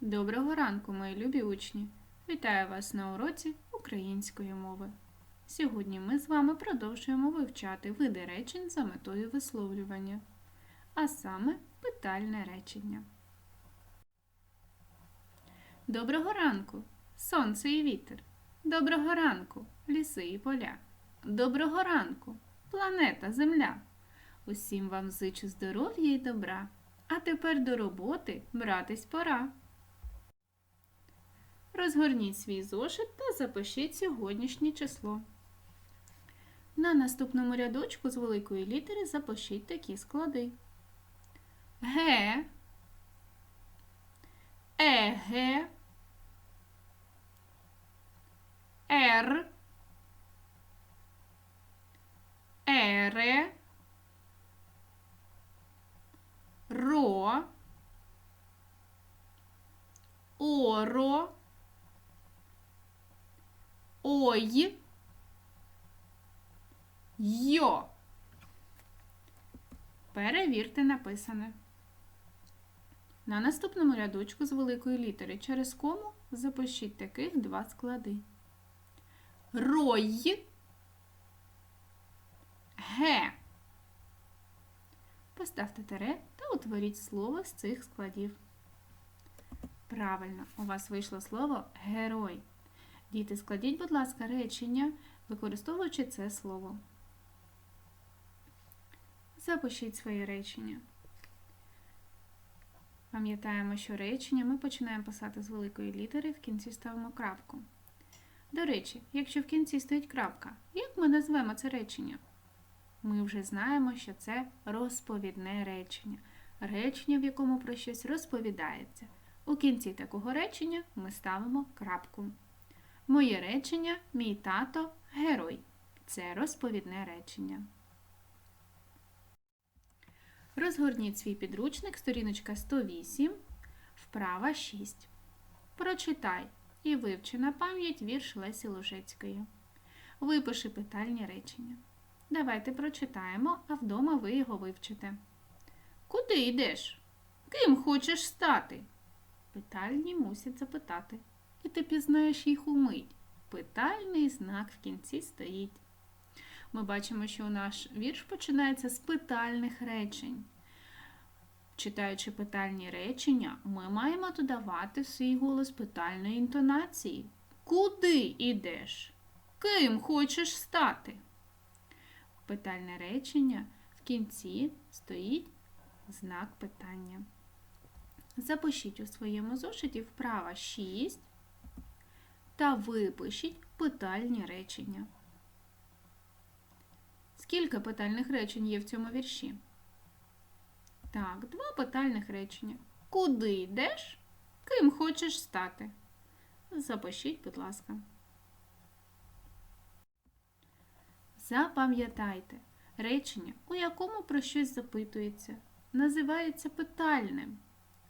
Доброго ранку, мої любі учні! Вітаю вас на уроці української мови. Сьогодні ми з вами продовжуємо вивчати види речень за метою висловлювання, а саме питальне речення. Доброго ранку, сонце і вітер. Доброго ранку, ліси і поля. Доброго ранку, планета Земля. Усім вам зичу здоров'я і добра. А тепер до роботи братись пора. Розгорніть свій зошит та запишіть сьогоднішнє число. На наступному рядочку з великої літери запишіть такі склади. Г, Еге, Р, Ере, Ро, Оро, Ой, Йо. Перевірте написане. На наступному рядочку з великої літери через кому запишіть таких два склади. Рой, Ге. Поставте тире та утворіть слово з цих складів. Правильно, у вас вийшло слово герой. Діти, складіть, будь ласка, речення, використовуючи це слово. Запишіть своє речення. Пам'ятаємо, що речення ми починаємо писати з великої літери, в кінці ставимо крапку. До речі, якщо в кінці стоїть крапка, як ми назвемо це речення? Ми вже знаємо, що це розповідне речення. Речення, в якому про щось розповідається. У кінці такого речення ми ставимо крапку. Моє речення мій тато герой. Це розповідне речення. Розгорніть свій підручник, сторіночка 108, вправа 6. Прочитай і вивчи на пам'ять вірш Лесі Лужецької. Випиши питальні речення. Давайте прочитаємо, а вдома ви його вивчите. Куди йдеш? Ким хочеш стати? Питальні мусять запитати. І ти пізнаєш їх умить. Питальний знак в кінці стоїть. Ми бачимо, що наш вірш починається з питальних речень. Читаючи питальні речення, ми маємо додавати свій голос питальної інтонації. Куди йдеш? Ким хочеш стати? Питальне речення в кінці стоїть знак питання. Запишіть у своєму зошиті вправа 6 та випишіть питальні речення. Скільки питальних речень є в цьому вірші? Так, два питальних речення. Куди йдеш? Ким хочеш стати? Запишіть, будь ласка. Запам'ятайте, речення, у якому про щось запитується, називається питальним.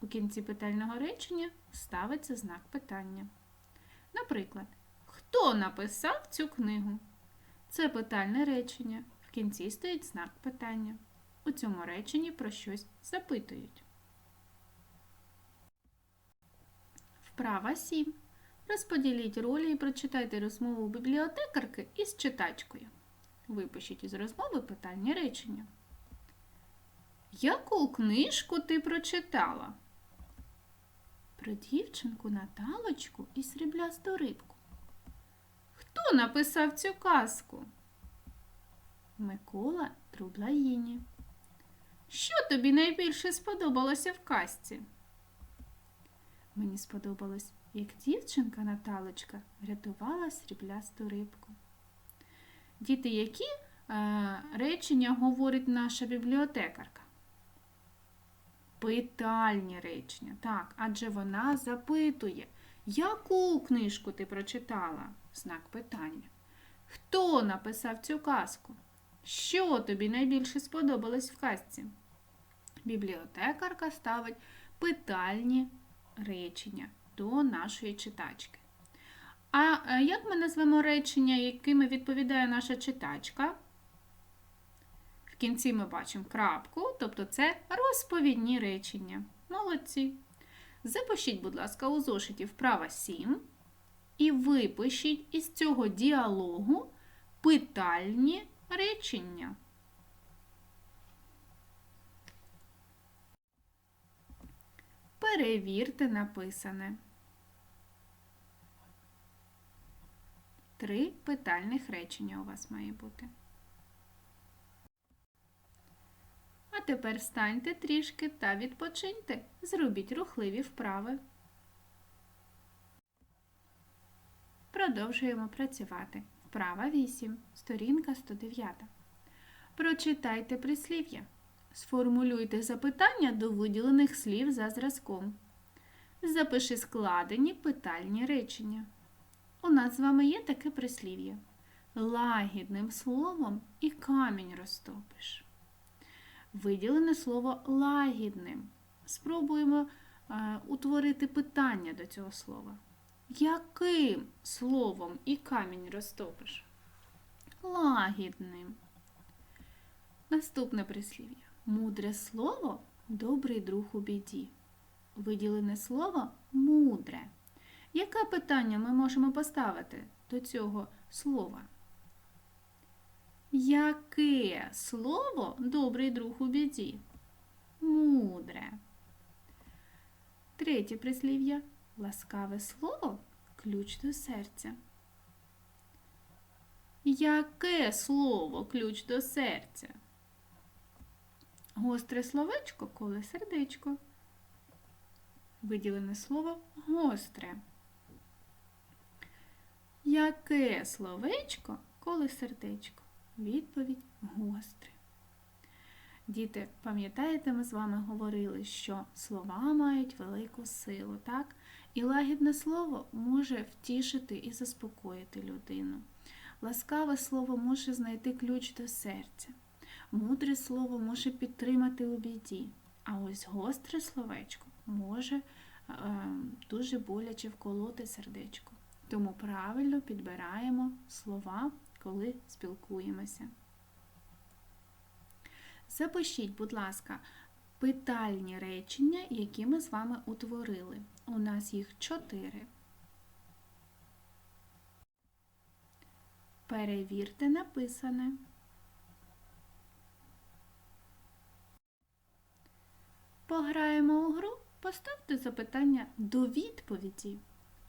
У кінці питального речення ставиться знак питання. Наприклад, хто написав цю книгу? Це питальне речення. В кінці стоїть знак питання. У цьому реченні про щось запитують. Вправа 7. Розподіліть ролі і прочитайте розмову бібліотекарки із читачкою. Випишіть із розмови питальні речення. Яку книжку ти прочитала? Про дівчинку Наталочку і сріблясту рибку. Хто написав цю казку? Микола Трублаїні. Що тобі найбільше сподобалося в казці? Мені сподобалось, як дівчинка Наталочка врятувала сріблясту рибку. Діти, які е, речення говорить наша бібліотекарка? Питальні речення. Так, адже вона запитує, яку книжку ти прочитала? Знак питання. Хто написав цю казку? Що тобі найбільше сподобалось в казці? Бібліотекарка ставить питальні речення до нашої читачки. А е, як ми назвемо речення, якими відповідає наша читачка? Кінці ми бачимо крапку, тобто це розповідні речення. Молодці. Запишіть, будь ласка, у зошиті вправа 7 і випишіть із цього діалогу питальні речення. Перевірте написане. Три питальних речення у вас має бути. Тепер встаньте трішки та відпочиньте. Зробіть рухливі вправи. Продовжуємо працювати. Вправа 8, сторінка 109. Прочитайте прислів'я. Сформулюйте запитання до виділених слів за зразком. Запиши складені питальні речення. У нас з вами є таке прислів'я. Лагідним словом і камінь розтопиш. Виділене слово лагідним. Спробуємо е, утворити питання до цього слова. Яким словом і камінь розтопиш? Лагідним. Наступне прислів'я. Мудре слово добрий друг у біді. Виділене слово мудре. Яке питання ми можемо поставити до цього слова? Яке слово добрий друг у біді? Мудре. Третє прислів'я. Ласкаве слово ключ до серця. Яке слово ключ до серця? Гостре словечко коле сердечко. Виділене слово гостре. Яке словечко коле сердечко? Відповідь гостре. Діти, пам'ятаєте, ми з вами говорили, що слова мають велику силу, так? І лагідне слово може втішити і заспокоїти людину. Ласкаве слово може знайти ключ до серця. Мудре слово може підтримати у біді. А ось гостре словечко може е, дуже боляче вколоти сердечко. Тому правильно підбираємо слова, коли спілкуємося. Запишіть, будь ласка, питальні речення, які ми з вами утворили. У нас їх чотири. Перевірте написане. Пограємо у гру, поставте запитання до відповіді.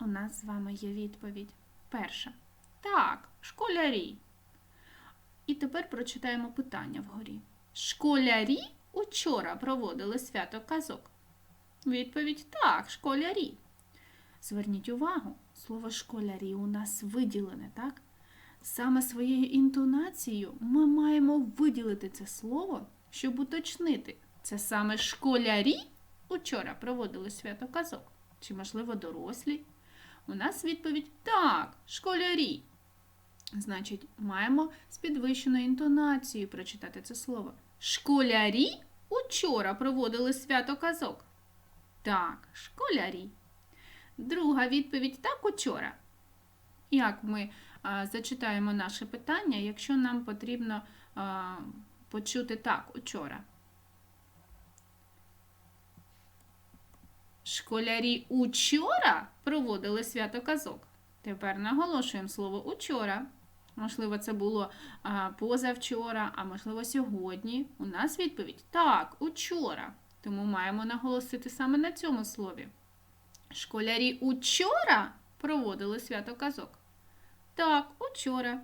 У нас з вами є відповідь. Перша. Так, школярі. І тепер прочитаємо питання вгорі. Школярі учора проводили свято казок. Відповідь так, школярі. Зверніть увагу, слово школярі у нас виділене, так? Саме своєю інтонацією ми маємо виділити це слово, щоб уточнити. Це саме школярі учора проводили свято казок. Чи, можливо, дорослі? У нас відповідь так, школярі. Значить, маємо з підвищеною інтонацією прочитати це слово. Школярі учора проводили свято казок. Так, школярі. Друга відповідь так учора. Як ми а, зачитаємо наше питання, якщо нам потрібно а, почути так учора? Школярі учора проводили свято казок. Тепер наголошуємо слово учора. Можливо, це було позавчора, а можливо, сьогодні. У нас відповідь так, учора. Тому маємо наголосити саме на цьому слові. Школярі учора проводили свято казок. Так, учора.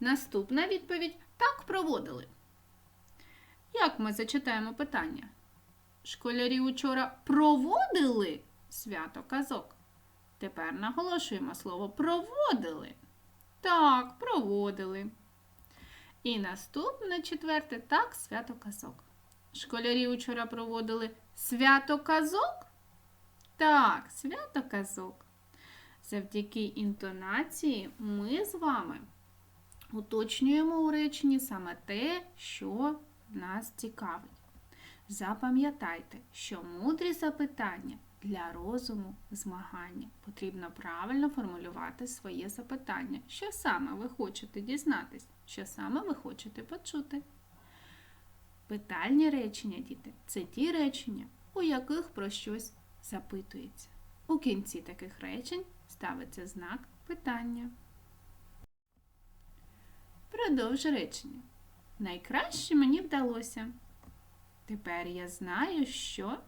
Наступна відповідь так проводили. Як ми зачитаємо питання? Школярі учора проводили свято казок. Тепер наголошуємо слово проводили. Так, проводили. І наступне четверте так, свято казок. Школярі учора проводили свято казок? Так, свято казок. Завдяки інтонації ми з вами уточнюємо у реченні саме те, що нас цікавить. Запам'ятайте, що мудрі запитання для розуму змагання. Потрібно правильно формулювати своє запитання. Що саме ви хочете дізнатись? Що саме ви хочете почути? Питальні речення, діти, це ті речення, у яких про щось запитується. У кінці таких речень ставиться знак питання. Продовж речення. Найкраще мені вдалося. Тепер я знаю, що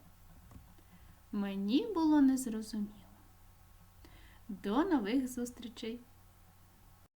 мені було незрозуміло. До нових зустрічей!